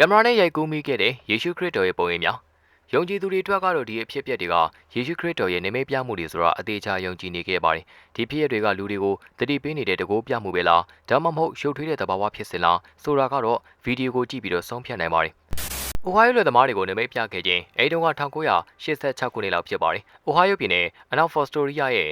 ကင်မရာနဲ့ရိုက်ကူးမိခဲ့တဲ့ယေရှုခရစ်တော်ရဲ့ပုံရိပ်များယုံကြည်သူတွေအတွက်ကတော့ဒီအဖြစ်အပျက်တွေကယေရှုခရစ်တော်ရဲ့နေမိတ်ပြမှုတွေဆိုတာအသေးချာယုံကြည်နေခဲ့ပါတယ်ဒီဖြစ်ရပ်တွေကလူတွေကိုတတိပေးနေတဲ့တကိုးပြမှုပဲလားဒါမှမဟုတ်ရှုပ်ထွေးတဲ့သဘာဝဖြစ်စဉ်လားဆိုတာကတော့ဗီဒီယိုကိုကြည့်ပြီးတော့ဆုံးဖြတ်နိုင်ပါတယ်။အိုဟိုင်းယိုလူသမားတွေကိုနမိတ်ပြခဲ့ခြင်းအဲဒီတုန်းက1986ခုနှစ်လောက်ဖြစ်ပါတယ်။အိုဟိုင်းယိုပြည်နယ်အနောက်ဖော်စတိုရီယာရဲ့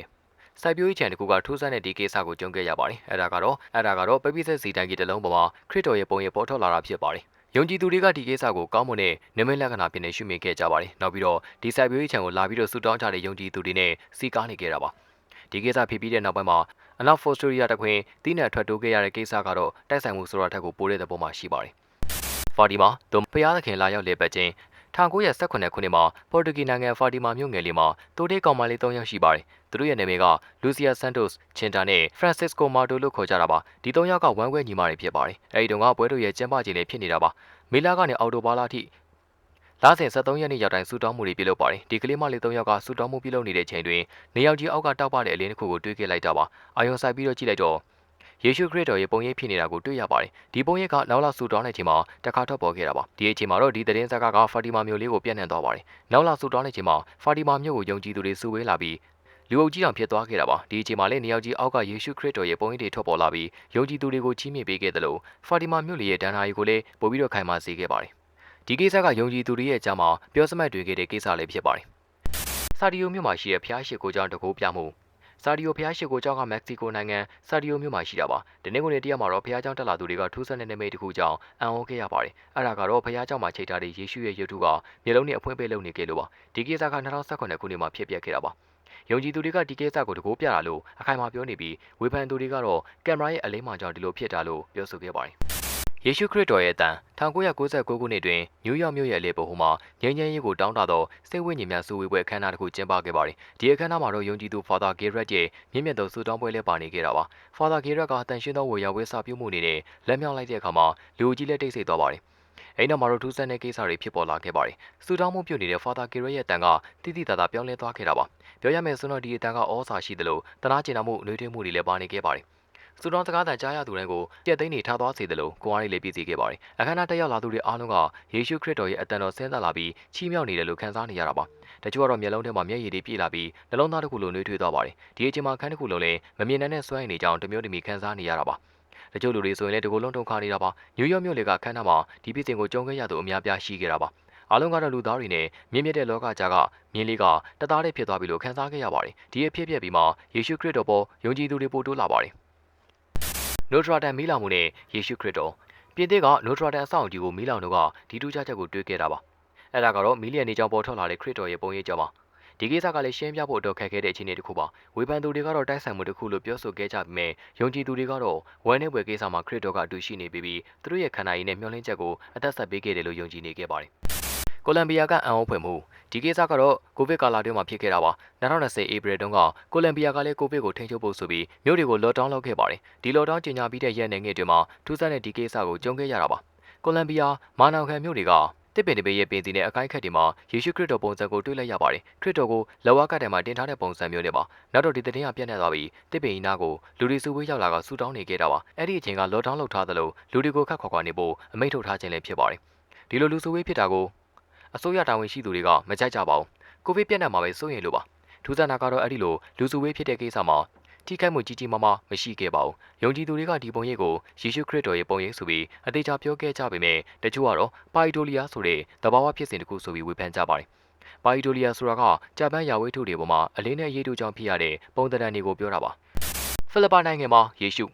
စိုက်ပျိုးရေးခြံတစ်ခုကထူးဆန်းတဲ့ဒီကိစ္စကိုကြုံခဲ့ရပါတယ်။အဲဒါကတော့အဲဒါကတော့ပပိဆက်စီတိုင်းကြီးတစ်လုံးပေါ်မှာခရစ်တော်ရဲ့ပုံရိပ်ပေါ်ထွက်လာတာဖြစ်ပါတယ်။ ယုံကြည်သူတွေကဒီကိစ္စကိုကောင်းမွန်တဲ့နမိတ်လက္ခဏာဖြစ်နေရှုမြင်ခဲ့ကြပါတယ်။နောက်ပြီးတော့ဒီစိုက်ပျိုးရေးခြံကိုလာပြီးတော့ဆူတောင်းကြတဲ့ယုံကြည်သူတွေနဲ့စီကားနေခဲ့တာပါ။ဒီကိစ္စဖြစ်ပြီးတဲ့နောက်ပိုင်းမှာအနောက်ဖော်စတိုရီယာတခွင်တီးနှံထွက်တိုးခဲ့ရတဲ့ကိစ္စကတော့တိုက်ဆိုင်မှုဆိုတာထက်ကိုပိုတဲ့သဘောမှရှိပါတယ်။ဖာဒီမာဒုံဖျားသခင်လာရောက်လေပတ်ခြင်း1918ခုနှစ်မှာပေါ်တူဂီနိုင်ငံဖာဒီမာမြို့ငယ်လေးမှာတိုတေးကောင်မလေး၃ယောက်ရှိပါတယ်။ သူတို့ရဲ့နာမည်ကလူစီယာဆန်တိုစ်ချင်တာနဲ့ဖရန်စစ်ကိုမာတိုလို့ခေါ်ကြတာပါ။ဒီ၃ယောက်ကဝမ်းခွဲညီမတွေဖြစ်ပါတယ်။အဲဒီတုန်းကပွဲတို့ရဲ့ကျင်းပခြင်းလေးဖြစ်နေတာပါ။မေလာကနေအော်တိုဘာလာထိလာစဉ်73ရက်နေ့ရောက်တိုင်းဆူတောင်းမှုတွေပြုလုပ်ပါတယ်ဒီကလေးမလေး3ယောက်ကဆူတောင်းမှုပြုလုပ်နေတဲ့ချိန်တွင်နေရောက်ကြီးအောက်ကတောက်ပတဲ့အလင်းတစ်ခုကိုတွေ့ခဲ့လိုက်တာပါအာယုံဆိုင်ပြီးတော့ကြည့်လိုက်တော့ယေရှုခရစ်တော်ရဲ့ပုံရိပ်ဖြစ်နေတာကိုတွေ့ရပါတယ်ဒီပုံရိပ်ကနောက်လာဆူတောင်းတဲ့အချိန်မှာတခါထွက်ပေါ်ခဲ့တာပါဒီအချိန်မှာတော့ဒီသတင်းစကားကဖာတီမာမြို့လေးကိုပြန့်နှံ့သွားပါတယ်နောက်လာဆူတောင်းတဲ့အချိန်မှာဖာတီမာမြို့ကိုယုံကြည်သူတွေစုဝေးလာပြီး လူအုပ်ကြီးတောင်ဖြစ်သွားခဲ့တာပါဒီအချိန်မှာလည်းနေရောက်ကြီးအောက်ကယေရှုခရစ်တော်ရဲ့ပုံရိပ်တွေထွက်ပေါ်လာပြီးယုံကြည်သူတွေကိုချီးမြှင့်ပေးခဲ့တယ်လို့ဖာတီမာမြို့လေးရဲ့ဒဏ္ဍာရီကိုလည်းပို့ပြီးတော့ခိုင်မာစေခဲ့ပါတယ်ဒီကိစ္စကယုံကြည်သူတွေရဲ့အကြောင်းမှာပြောစမှတ်တွေခဲ့တဲ့ကိစ္စလေးဖြစ်ပါတယ်။စာဒီယိုမြို့မှာရှိတဲ့ဖျားရှိကိုကျောင်းတကူပြမှုစာဒီယိုဖျားရှိကိုကျောင်းကမက္ကဆီကိုနိုင်ငံစာဒီယိုမြို့မှာရှိတာပါ။ဒီနေ့ကုန်နေ့တရက်မှာတော့ဖျားကျောင်းတက်လာသူတွေကထူးဆန်းတဲ့နိမိတ်တစ်ခုကြောင့်အံ့ဩခဲ့ရပါတယ်။အဲ့ဒါကတော့ဖျားကျောင်းမှာချိန်ထားတဲ့ယေရှုရဲ့ရုပ်ထုကမျိုးလုံးနဲ့အဖွင့်ပေးလုပ်နေခဲ့လို့ပါ။ဒီကိစ္စက2018ခုနှစ်မှာဖြစ်ပျက်ခဲ့တာပါ။ ယုံကြည်သူတွေကဒီကိစ္စကိုတကိုးပြတာလို့အခိုင်အမာပြောနေပြီးဝေဖန်သူတွေကတော့ကင်မရာရဲ့အလိမ္မာကြောင့်ဒီလိုဖြစ်တာလို့ပြောဆိုခဲ့ပါတယ်။ယေရှုခရစ်တော်ရဲ့အတန်1999ခုနှစ်တွင်နယူးယောက်မြို့ရဲ့လေပေါ်ဟိုမှာငြိမ်းချမ်းရေးကိုတောင်းတသောစိတ်ဝိညာဉ်များစုဝေးပွဲအခမ်းအနားတစ်ခုကျင်းပခဲ့ပါတယ်။ဒီအခမ်းအနားမှာတော့ယုံကြည်သူ Father Garrett ရဲ့မြင့်မြတ်သောဆုတောင်းပွဲလည်းပါနေခဲ့တာပါ။ Father Garrett ကတန်ရှင်းသောဝေယဝဲစာပြုမှုအနေနဲ့လက်မြောက်လိုက်တဲ့အခါမှာလူကြီးလက်တိတ်ဆိတ်သွားပါတယ်။ အဲ့နောက်မှာတော့ထူးဆန်းတဲ့ကိစ္စတွေဖြစ်ပေါ်လာခဲ့ပါတယ်။စူတောင်းမှုပြုနေတဲ့ Father Garrett ရဲ့တန်ကတိတိတသာပြောင်းလဲသွားခဲ့တာပါ။ပြောရမယ်ဆိုတော့ဒီအတန်ကဩစာရှိသလိုတနာကျင်နာမှုနှွေးထွေးမှုတွေလည်းပါနေခဲ့ပါတယ်။စူတောင်းစကားတန်ကြားရသူတိုင်းကိုပြက်သိမ်းနေထားသွားစေတယ်လို့ကိုအားလေးလေးပြည်စီခဲ့ပါတယ်။အခမ်းအနားတက်ရောက်လာသူတွေအားလုံးကယေရှုခရစ်တော်ရဲ့အတန်တော်ဆင်းသက်လာပြီးချီးမြှောက်နေတယ်လို့ခံစားနေရတာပါ။တချို့ကတော့မျက်လုံးထဲမှာမျက်ရည်တွေပြည့်လာပြီးနှလုံးသားတစ်ခုလုံးနှွေးထွေးသွားပါတယ်။ဒီအချိန်မှာခန်းတစ်ခုလုံးလည်းမမြင်နိုင်တဲ့စွမ်းရည်တွေကြောင့်တမျိုးတမီခံစားနေရတာပါ။ တချို့လူတွေဆိုရင်လည်းတကူလုံးတုံခါနေတာပါ။နယူးယောက်မြို့လေကခန်းနာမှာဒီပြည်စင်ကိုကြုံခဲ့ရသူအများပြားရှိခဲ့တာပါ။အားလုံးကတော့လူသားတွေနဲ့မြင့်မြတ်တဲ့လောကကြားကမြင်းလေးကတသားတည်းဖြစ်သွားပြီလို့ခံစားခဲ့ရပါတယ်။ဒီအဖြစ်အပျက်ပြီးမှယေရှုခရစ်တော်ပေါ်ယုံကြည်သူတွေပို့တိုးလာပါတယ်။နိုထရာဒမ်မီးလောင်မှုနဲ့ယေရှုခရစ်တော်ပြင်သစ်ကနိုထရာဒမ်အဆောက်အဦကြီးကိုမီးလောင်တော့ကဒီထူးခြားချက်ကိုတွေ့ခဲ့တာပါအဲ့ဒါကတော့မီလီယံနေကြောင်ပေါ်ထွက်လာတဲ့ခရစ်တော်ရဲ့ပုံရိပ်ကြောင့်ပါ ဒီကိစ္စကလည်းရှင်းပြဖို့တော့ခက်ခဲတဲ့အခြေအနေတစ်ခုပါဝေဖန်သူတွေကတော့တိုက်ဆိုင်မှုတစ်ခုလို့ပြောဆိုခဲ့ကြပြီးမြဲယုံကြည်သူတွေကတော့ဝမ်းနည်းပွဲကိစ္စမှာခရစ်တော်ကအတူရှိနေပြီးပြီးသူတို့ရဲ့ခန္ဓာရည်နဲ့မျှော်လင့်ချက်ကိုအသက်ဆက်ပေးခဲ့တယ်လို့ယုံကြည်နေခဲ့ပါတယ်ကိုလံဘီယာကအံ့ဩဖွယ်မှုဒီကိစ္စကတော့ကိုဗစ်ကာလတွင်းမှာဖြစ်ခဲ့တာပါ2020ဧပြီတုန်းကကိုလံဘီယာကလည်းကိုဗစ်ကိုထိန်းချုပ်ဖို့ဆိုပြီးမြို့တွေကိုလော့ဒေါင်းလုပ်ခဲ့ပါတယ်ဒီလော့ဒေါင်းကြီးညာပြီးတဲ့ရက်နေငယ်တွေမှာထူးဆန်းတဲ့ဒီကိစ္စကိုကြုံခဲ့ရတာပါကိုလံဘီယာမာနောင်ခံမြို့တွေက တစ်ပင်တပင်ရဲ့ပင်စီနဲ့အကိုင်းခတ်တွေမှာယေရှုခရစ်တော်ပုံစံကိုတွေ့လိုက်ရပါတယ်ခရစ်တော်ကိုလက်ဝါးကတ်ထဲမှာတင်ထားတဲ့ပုံစံမျိုးနဲ့ပါနောက်တော့ဒီသတင်းကပြန့်နှံ့သွားပြီးတစ်ပင်ကြီးနားကိုလူတွေစုဝေးရောက်လာကဆူတောင်းနေခဲ့တာပါအဲ့ဒီအချိန်ကလော့ဒေါင်းလုပ်ထားသလိုလူတွေကိုခတ်ခွာခွာနေဖို့အမိန့်ထုတ်ထားခြင်းလည်းဖြစ်ပါတယ်ဒီလိုလူစုဝေးဖြစ်တာကိုအစိုးရတာဝန်ရှိသူတွေကမကြိုက်ကြပါဘူးကိုဗစ်ပြန့်နှံ့မှာပဲစိုးရင်လို့ပါထူးဆန်းတာကတော့အဲ့ဒီလိုလူစုဝေးဖြစ်တဲ့ကိစ္စမှာ ထိခိုက်မှုကြီးကြီးမားမားမရှိခဲ့ပါဘူး။ယုံကြည်သူတွေကဒီပုံရိပ်ကိုယေရှုခရစ်တော်ရဲ့ပုံရိပ်ဆိုပြီးအသေးချာပြောခဲ့ကြပေမဲ့တချို့ကတော့ပါရီဒိုလီယာဆိုတဲ့တဘာဝဖြစ်စဉ်တစ်ခုဆိုပြီးဝေဖန်ကြပါတယ်။ပါရီဒိုလီယာဆိုတာကဂျပန်ယာဝေးထုတွေပေါ်မှာအလင်းနဲ့ရေးတူကြောင့်ဖြစ်ရတဲ့ပုံသဏ္ဍာန်တွေကိုပြောတာပါ။ဖိလစ်ပိုင်နိုင်ငံမှာယေရှု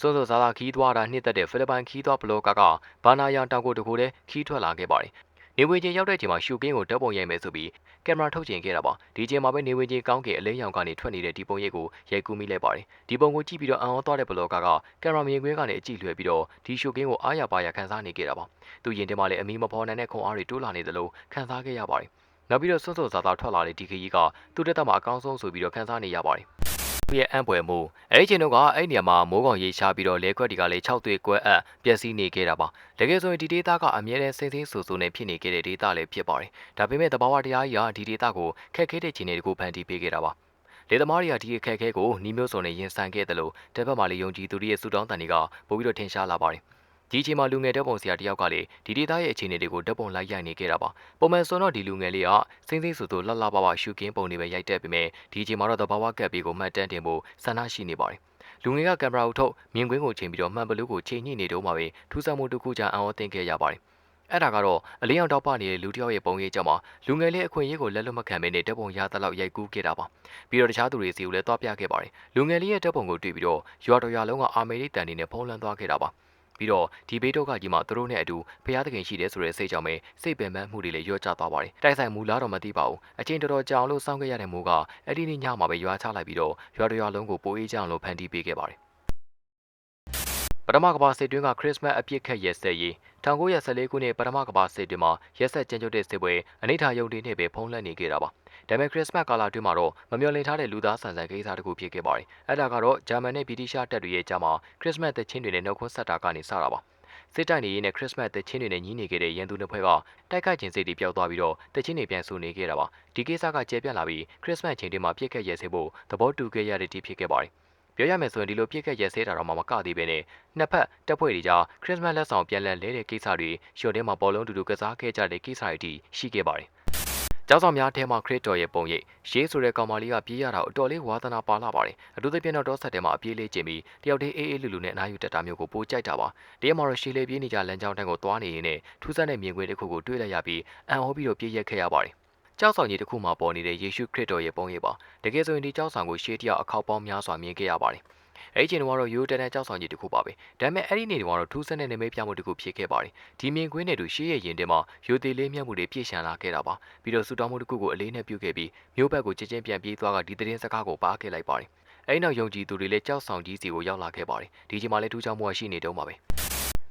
စွန်းစွန်းစားစားခီးသွားတာနှစ်သက်တဲ့ဖိလစ်ပိုင်ခီးသွားဘလော့ကာကဘာနာယန်တောင်ကိုတကူတည်းခီးထွက်လာခဲ့ပါတယ် နေဝင်ချင်းရောက်တဲ့ချိန်မှာရှူကင်းကိုဓာတ်ပုံရိုက်မယ်ဆိုပြီးကင်မရာထုတ်ချင်ခဲ့တာပါဒီချိန်မှာပဲနေဝင်ချင်းကောင်းကင်အလဲရောင်ကနေထွက်နေတဲ့ဒီပုံရိပ်ကိုရိုက်ကူးမိလိုက်ပါတယ်ဒီပုံကိုကြည့်ပြီးတော့အံ့ဩသွားတဲ့ဘလော့ကာကကင်မရာမြင်ကွင်းကနေအကြည့်လွှဲပြီးတော့ဒီရှူကင်းကိုအားရပါရခန်းစားနေခဲ့တာပါသူရင်ထဲမှာလည်းအမီမဖော်နိုင်တဲ့ခွန်အားတွေတိုးလာနေသလိုခန်းစားခဲ့ရပါတယ်နောက်ပြီးတော့စွတ်စွတ်စားစားထွက်လာတဲ့ဒီခရီးကသူ့တက်တာမှာအကောင်းဆုံးဆိုပြီးတော့ခန်းစားနေရပါတယ် သူရဲ့အံ့ဖွယ်မှုအဲ့ဒီချိန်တော့ကအဲ့ဒီနေရာမှာမိုးကောင်ရေရှားပြီးတော့လဲခွက်တွေကလည်း6သွေးကွဲအပ်ပျက်စီးနေခဲ့တာပါတကယ်ဆိုရင်ဒီဒေတာကအမြဲတမ်းစိမ့်စိမ့်ဆူဆူနဲ့ဖြစ်နေခဲ့တဲ့ဒေတာလည်းဖြစ်ပါတယ်ဒါပေမဲ့တဘာဝတရားကြီးကဒီဒေတာကိုခက်ခဲတဲ့ချိန်တွေကိုဖန်တီးပေးခဲ့တာပါလေသမားတွေကဒီအခက်အခဲကိုနှီးမျိုးစုံနဲ့ရင်ဆိုင်ခဲ့တယ်လို့တပတ်မှလည်းယုံကြည်သူတွေရဲ့စူတောင်းတန်တွေကပိုပြီးတော့ထင်ရှားလာပါတယ် ဒီအချိန်မှာလူငယ်တပ်ပုံဆရာတယောက်ကလည်းဒီဒေသရဲ့အခြေအနေတွေကိုတပ်ပုံလိုက်ရိုက်နေခဲ့တာပါပုံမှန်ဆိုတော့ဒီလူငယ်လေးကစိမ့်စိမ့်ဆူဆူလှလှပပရှူကင်းပုံတွေပဲရိုက်တက်ပေမဲ့ဒီအချိန်မှာတော့သဘာဝကပ်ပြီးကိုမှတ်တမ်းတင်ဖို့ဆန္ဒရှိနေပါတယ်လူငယ်ကကင်မရာကိုထုတ်မြင်ကွင်းကိုချိန်ပြီးတော့မှန်ဘလူးကိုချိန်ညှိနေတော့မှပဲထူးဆန်းမှုတစ်ခုကြောင့်အံ့ဩသင့်ခဲ့ရပါတယ်အဲ့ဒါကတော့အလင်းအောင်တောက်ပနေတဲ့လူတစ်ယောက်ရဲ့ပုံရိပ်ကြောင့်မှလူငယ်လေးအခွင့်အရေးကိုလက်လွတ်မခံမနဲ့တပ်ပုံရသလောက်ရိုက်ကူးခဲ့တာပါပြီးတော့တခြားသူတွေစီကိုလည်းတွားပြခဲ့ပါတယ်လူငယ်လေးရဲ့တပ်ပုံကိုတွေ့ပြီးတော့ရွာတော်ရွာလုံးကအာမေရိတန်နေနဲ့ဖုံးလွှမ်းသွားခဲ့တာပါ ပြီးတော့ဒီဘေးဒုက္ခကြီးမှာသူတို့နဲ့အတူဖျားသခင်ရှိတယ်ဆိုတဲ့စိတ်ကြောင့်ပဲစိတ်ပင်ပန်းမှုတွေလည်းရော့ကျသွားပါတယ်တိုက်ဆိုင်မူလားတော့မသိပါဘူးအချိန်တော်တော်ကြာအောင်လို့စောင့်ခဲ့ရတဲ့မိုးကအဲ့ဒီနေ့ညမှာပဲရွာချလိုက်ပြီးတော့ရွာတော်ရွာလုံးကိုပိုးအေးကြအောင်လို့ဖန်တီးပေးခဲ့ပါတယ် ပထမကမ္ဘာစစ်တွင်းကခရစ်စမတ်အပြစ်ခတ်ရက်စက်ရေး1914ခုနှစ်ပထမကမ္ဘာစစ်တွင်းမှာရက်စက်ကြမ်းကြုတ်တဲ့စစ်ပွဲအနိဋ္ဌာယုံတွေနဲ့ပဲဖုံးလွှမ်းနေခဲ့တာပါဒါပေမဲ့ခရစ်စမတ်ကာလအတွင်းမှာတော့မမျှော်လင့်ထားတဲ့လူသားဆန်ဆန်ကိစ္စတစ်ခုဖြစ်ခဲ့ပါတယ်အဲ့ဒါကတော့ဂျာမန်နဲ့ဗြိတိရှတပ်တွေရဲ့ကြားမှာခရစ်စမတ်သချင်းတွေနဲ့နှုတ်ခွန်းဆက်တာကနေစတာပါစစ်တိုက်နေရင်းနဲ့ခရစ်စမတ်သချင်းတွေနဲ့ညီးနေခဲ့တဲ့ရန်သူနှစ်ဖွဲ့ကတိုက်ခိုက်ခြင်းစိတ်တွေပျောက်သွားပြီးတော့သချင်းတွေပြန်ဆူနေခဲ့တာပါဒီကိစ္စကကျေပြန့်လာပြီးခရစ်စမတ်ချိန်တွေမှာပြစ်ခတ်ရဲစေဖို့သဘောတူခဲ့ရတဲ့တည်းဖြစ်ခဲ့ပါတယ် ပြောရမယ်ဆိုရင်ဒီလိုပြစ်ခတ်ရဲစဲတာတော့မှမကသေးပဲနဲ့နှစ်ဖက်တပ်ဖွဲ့တွေကြားခရစ်စမတ်လက်ဆောင်ပြန်လည်လဲတဲ့ကိစ္စတွေရှော့ထဲမှာဘောလုံးတူတူကစားခဲ့ကြတဲ့ကိစ္စတွေအထိရှိခဲ့ပါတယ်။ကျောင်းဆောင်များထဲမှာခရစ်တော်ရဲ့ပုံရိပ်ရေးဆိုတဲ့ကောင်မလေးကပြေးရတာအတော်လေးဝါသနာပါလာပါတယ်။အထူးသဖြင့်တော့တောဆက်ထဲမှာအပြေးလေးကျင်ပြီးတယောက်တည်းအေးအေးလူလူနဲ့အနားယူတက်တာမျိုးကိုပိုကြိုက်တာပါ။တရက်မှာတော့ရှေးလေးပြေးနေကြလမ်းကြောင်းတန်းကိုသွားနေရင်းနဲ့ထူးဆန်းတဲ့မြင်ကွင်းတစ်ခုကိုတွေ့လိုက်ရပြီးအံ့ဩပြီးတော့ပြေးရက်ခဲ့ရပါတယ်။ ကြောက်ဆောင်ကြီးတစ်ခုမှာပေါ်နေတဲ့ယေရှုခရစ်တော်ရဲ့ပုံရိပ်ပါတကယ်ဆိုရင်ဒီကြောက်ဆောင်ကိုရှေးတယောက်အခောက်ပေါင်းများစွာမြင်ခဲ့ရပါတယ်အဲ့ဒီချိန်တော့ရိုးတန်တန်ကြောက်ဆောင်ကြီးတစ်ခုပါပဲဒါပေမဲ့အဲ့ဒီနေ့တော့ထူးဆန်းတဲ့နေမိတ်ပြမှုတစ်ခုဖြစ်ခဲ့ပါတယ်ဒီမြင်ကွင်းနဲ့တူရှေးရဲ့ရင်ထဲမှာရိုသေးလေးမြတ်မှုတွေပြည့်ရှံလာခဲ့တာပါပြီးတော့ဆူတောင်းမှုတစ်ခုကိုအလေးနဲ့ပြုခဲ့ပြီးမျိုးဘက်ကိုချင်းချင်းပြန်ပြေးသွားကဒီသတင်းစကားကိုပါခဲ့လိုက်ပါတယ်အဲ့နောက်ယုံကြည်သူတွေလည်းကြောက်ဆောင်ကြီးစီကိုရောက်လာခဲ့ပါတယ်ဒီချိန်မှာလည်းထူးခြားမှုရှိနေတော့မှာပဲ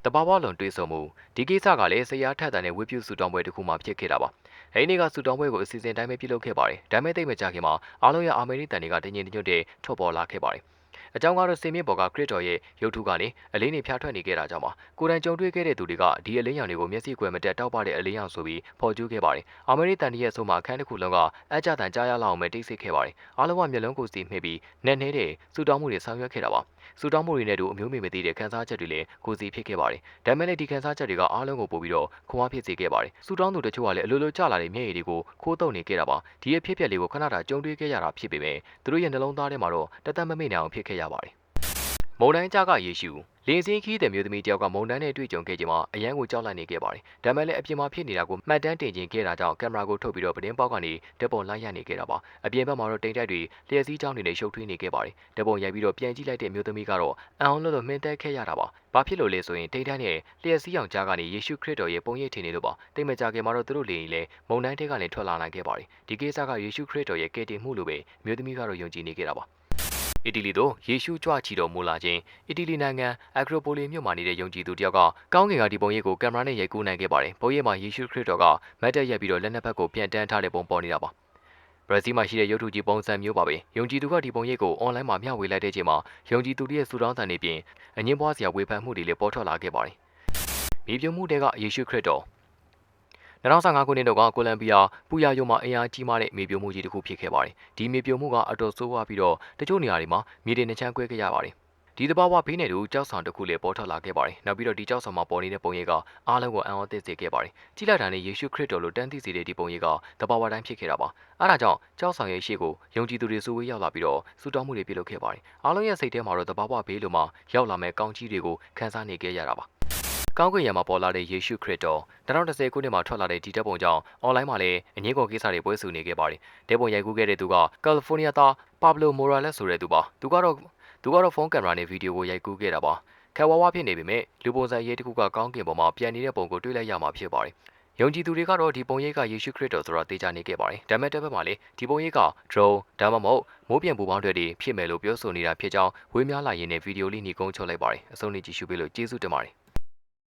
တဘာဝလွန်တွေးဆုံမှုဒီကိစ္စကလည်းဆရာထက်တန်တဲ့ဝိပုဆူတောင်းပွဲတစ်ခုမှဖြစ်ခဲ့တာပါ။ အဲဒီနေ့ကဆူတောင်းပွဲကိုအစီအစဉ်တိုင်းပဲပြုလုပ်ခဲ့ပါတယ်။ဒါပေမဲ့တိတ်မကြခင်မှာအားလုံးရဲ့အာမေရိကန်တွေကတငင်တညွတ်တဲ့ထွက်ပေါ်လာခဲ့ပါတယ်။ အကြောင်းကတော့စင်မြင့်ဘော်ကခရစ်တော်ရဲ့ရုပ်ထုကနေအလင်းတွေဖျားထွက်နေခဲ့တာကြောင့်ပါကိုရန်ကြုံတွေ့ခဲ့တဲ့သူတွေကဒီအလင်းရောင်တွေကိုမျက်စိကွယ်မတက်တောက်ပတဲ့အလင်းရောင်ဆိုပြီးဖော်ကျူးခဲ့ပါတယ်အာမေရိကန်ရဲ့ဆိုမှာအခန်းတစ်ခုလုံးကအကြတန်ကြားရလောက်အောင်ပဲတိတ်ဆိတ်ခဲ့ပါတယ်အားလုံးကမျက်လုံးကိုစီမှိပြီးနဲ့နေတဲ့စူတောင်းမှုတွေဆောင်ရွက်ခဲ့တာပါစူတောင်းမှုတွေနဲ့တူအမျိုးမေမသိတဲ့ခန်းစားချက်တွေလည်းကိုစီဖြစ်ခဲ့ပါတယ်ဒါမဲ့လည်းဒီခန်းစားချက်တွေကအားလုံးကိုပို့ပြီးတော့ခွန်အားဖြစ်စေခဲ့ပါတယ်စူတောင်းသူတချို့ကလည်းအလိုလိုကျလာတဲ့မျက်ရည်တွေကိုခိုးတုံနေခဲ့တာပါဒီရဲ့ဖြစ်ပျက်လေးကိုခဏတာကြုံတွေ့ခဲ့ရတာဖြစ်ပေမဲ့သူတို့ရဲ့နှလုံးသားထဲမှာတော့တသက်မမေ့နိုင်အောင်ဖြစ်ခဲ့ရပါတယ်မုန်တိုင်းကြကယေရှုလင်းစင်းခီးတဲ့မျိုးသမီးတယောက်ကမုန်တိုင်းနဲ့တွေ့ကြုံခဲ့ချိန်မှာအရန်ကိုကြောက်လန့်နေခဲ့ပါတယ်။ဒါမဲ့လည်းအပြင်မှာဖြစ်နေတာကိုမှတ်တမ်းတင်ခြင်းခဲ့တာကြောင့်ကင်မရာကိုထုတ်ပြီးတော့ပတင်းပေါက်ကနေဓာတ်ပုံလိုက်ရနေခဲ့တာပါ။အပြင်ဘက်မှာတော့တိမ်တိုက်တွေလျှက်စီးချောင်းတွေနဲ့ရှုပ်ထွေးနေခဲ့ပါတယ်။ဓာတ်ပုံရိုက်ပြီးတော့ပြန်ကြည့်လိုက်တဲ့မျိုးသမီးကတော့အံအောင်လို့လို့မှင်းသက်ခဲ့ရတာပါ။ဘာဖြစ်လို့လဲဆိုရင်တိမ်တိုက်နဲ့လျှက်စီးအောင်ကြားကနေယေရှုခရစ်တော်ရဲ့ပုံရိပ်ထင်နေလို့ပါ။တိမ်မကြခင်မှာတော့သူတို့လေရင်လည်းမုန်တိုင်းထဲကနေထွက်လာနိုင်ခဲ့ပါတယ်။ဒီကိစ္စကယေရှုခရစ်တော်ရဲ့ကယ်တင်မှုလို့ပဲမျိုးသမီးကတော့ယုံကြည်နေခဲ့တာပါ။ အီတလီသို့ယေရှုကြွချီတော်မူလာခြင်းအီတလီနိုင်ငံအက်ဂရိုပိုလီမြို့မှာနေတဲ့ယုံကြည်သူတယောက်ကကောင်းကင်ကဒီပုံရိပ်ကိုကင်မရာနဲ့ရိုက်ကူးနိုင်ခဲ့ပါတယ်။ပုံရိပ်မှာယေရှုခရစ်တော်ကမတ်တက်ရိုက်ပြီးတော့လက်နှစ်ဖက်ကိုပြန်တန်းထားတဲ့ပုံပေါ်နေတာပါ။ဘရာဇီးမှာရှိတဲ့ရုပ်ထုကြီးပုံစံမျိုးပါပဲ။ယုံကြည်သူကဒီပုံရိပ်ကိုအွန်လိုင်းမှာမျှဝေလိုက်တဲ့ချိန်မှာယုံကြည်သူတွေရဲ့စူတောင်းတန်တွေပြင်အငင်းပွားစရာဝေဖန်မှုတွေလည်းပေါ်ထွက်လာခဲ့ပါတယ်။မြေပြုံမှုတွေကယေရှုခရစ်တော် 2015ခုနှစ်တုန်းကကိုလံဘီယာပူယာယုံမှာအင်အားကြီးမားတဲ့မြေပြိုမှုကြီးတစ်ခုဖြစ်ခဲ့ပါတယ်။ဒီမြေပြိုမှုကအတော်ဆိုးဝါးပြီးတော့တချို့နေရာတွေမှာမြေတွေနှချမ်းကွဲခဲ့ရပါတယ်။ဒီတဘာဝဘေးနယ်တို့ကြောက်ဆောင်တစ်ခုလည်းပေါ်ထွက်လာခဲ့ပါတယ်။နောက်ပြီးတော့ဒီကြောက်ဆောင်မှာပေါ်နေတဲ့ပုံရိပ်ကအားလုံးကိုအံ့ဩသင့်စေခဲ့ပါတယ်။ကြည့်လိုက်တာနဲ့ယေရှုခရစ်တော်လိုတန်းသိစေတဲ့ဒီပုံရိပ်ကတဘာဝတိုင်းဖြစ်ခဲ့တာပါ။အဲဒါကြောင့်ကြောက်ဆောင်ရဲ့ရှေ့ကိုယုံကြည်သူတွေစုဝေးရောက်လာပြီးတော့စူတောင်းမှုတွေပြုလုပ်ခဲ့ပါတယ်။အားလုံးရဲ့စိတ်ထဲမှာတော့တဘာဝဘေးလိုမှရောက်လာမဲ့ကောင်းကြီးတွေကိုခံစားနေခဲ့ရတာပါ။ ကောင်းကင်ယံမှာပေါ်လာတဲ့ယေရှုခရစ်တော်2010ခုနှစ်မှာထွက်လာတဲ့ဒီတပ်ပုံကြောင့်အွန်လိုင်းမှာလည်းအငင်းကုန်ကိစ္စတွေပွဲဆူနေခဲ့ပါတယ်။တဲပုံရိုက်ကူးခဲ့တဲ့သူကကယ်လီဖိုးနီးယားသားပါဘလိုမိုရာလက်ဆိုတဲ့သူပါ။သူကတော့သူကတော့ဖုန်းကင်မရာနဲ့ဗီဒီယိုကိုရိုက်ကူးခဲ့တာပါ။ခဲဝါဝါဖြစ်နေပေမဲ့လူပုံစံရေးတစ်ခုကကောင်းကင်ပေါ်မှာပြန်နေတဲ့ပုံကိုတွေ့လိုက်ရမှာဖြစ်ပါတယ်။ယုံကြည်သူတွေကတော့ဒီပုံရိပ်ကယေရှုခရစ်တော်ဆိုတာသိကြနေခဲ့ပါတယ်။ဒါမဲ့တစ်ဖက်မှာလေဒီပုံရိပ်က drone ဒါမှမဟုတ်မိုးပြန်ပူပေါင်းတွေဖြစ်မယ်လို့ပြောဆိုနေတာဖြစ်ကြောင်းဝေးများလာရင်းနဲ့ဗီဒီယိုလေးညီကုန်းချုပ်လိုက်ပါတယ်။အဆုံးနေကြည့်ရှုပေးလို့ကျေးဇူးတင်ပါတယ်။